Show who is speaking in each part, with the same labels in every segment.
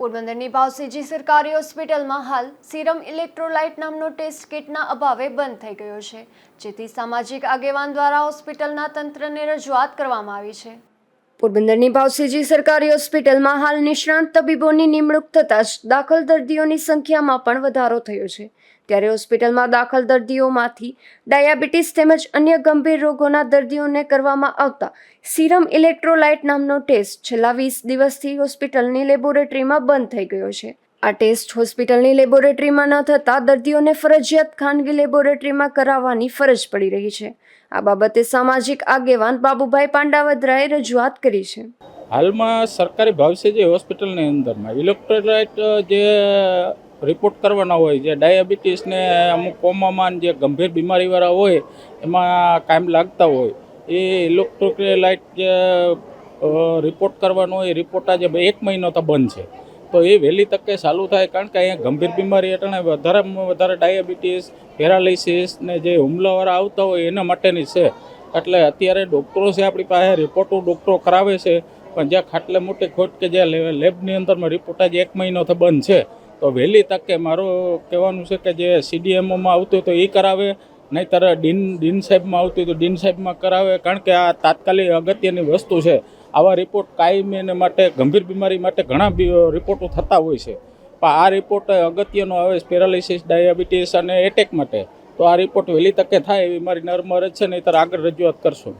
Speaker 1: પોરબંદરની ભાવસીજી સરકારી હોસ્પિટલમાં હાલ સિરમ ઇલેક્ટ્રોલાઇટ નામનો ટેસ્ટ કિટના અભાવે બંધ થઈ ગયો છે, જેથી સામાજિક આગેવાન દ્વારા હોસ્પિટલના તંત્રને રજૂઆત કરવામાં આવી છે. પોરબંદરની ભાવસીજી સરકારી હોસ્પિટલમાં હાલ નિષ્ણાંત તબીબોની નિમણૂક થતાં જ દાખલ દર્દીઓની સંખ્યામાં પણ વધારો થયો છે. ત્યારે હોસ્પિટલમાં દાખલ દર્દીઓમાંથી ડાયાબિટીસ તેમજ અન્ય ગંભીર રોગોના દર્દીઓને કરવામાં આવતા સિરમ ઇલેક્ટ્રોલાઇટ નામનો ટેસ્ટ છેલ્લા વીસ દિવસથી હોસ્પિટલની લેબોરેટરીમાં બંધ થઈ ગયો છે. આ ટેસ્ટ હોસ્પિટલની લેબોરેટરીમાં ન થતાં દર્દીઓને ફરજિયાત ખાનગી લેબોરેટરીમાં કરાવવાની ફરજ પડી રહી છે. આ બાબતે સામાજિક આગેવાન બાબુભાઈ પાંડાવદરાએ રજૂઆત કરી છે.
Speaker 2: હાલમાં સરકારી ભાવસેજી હોસ્પિટલની અંદરમાં, ઇલેક્ટ્રોલાઇટ જે રિપોર્ટ કરવાના હોય, જે ડાયાબિટીસ ને અમુક કોમામાં જે ગંભીર બીમારીવાળા હોય, એમાં કાયમ લાગતા હોય, એ ઇલેક્ટ્રોલાઇટ જે રિપોર્ટ કરવાનો એ રિપોર્ટ આજે એક મહિનો તો બંધ છે. તો એ વહેલી તકે ચાલુ થાય કારણ કે અહીંયા ગંભીર બીમારી એટલે વધારેમાં વધારે ડાયાબિટીસ, પેરાલિસિસ ને જે હુમલાવાળા આવતા હોય એના માટેની છે. એટલે અત્યારે ડૉક્ટરો છે આપણી પાસે, રિપોર્ટો ડૉક્ટરો કરાવે છે, પણ જ્યાં ખાટલે મોટી ખોટ કે જ્યાં લેબની અંદરમાં રિપોર્ટ આજે એક મહિનોથી બંધ છે. તો વહેલી તકે મારું કહેવાનું છે કે જે સીડીએમઓમાં આવતું તો એ કરાવે, નહીંતર ડીન ડીન સાહેબમાં આવતું તો ડીન સાહેબમાં કરાવે, કારણ કે આ તાત્કાલિક અગત્યની વસ્તુ છે. આવા રિપોર્ટ કાયમી એને માટે ગંભીર બીમારી માટે ઘણા રિપોર્ટો થતા હોય છે. પણ આ રિપોર્ટ અગત્યનો આવે પેરાલિસિસ ડાયાબિટીસ અને એટેક માટે. તો આ રિપોર્ટ વહેલી તકે થાય એવી મારી નર્મ છે છે, નહીંતર આગળ રજૂઆત કરશું.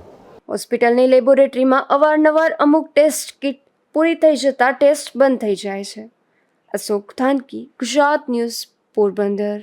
Speaker 1: હોસ્પિટલની લેબોરેટરીમાં અવારનવાર અમુક ટેસ્ટ કિટ પૂરી થઈ જતાં ટેસ્ટ બંધ થઈ જાય છે. અશોક થાનકી, ગુજરાત ન્યૂઝ પોરબંદર.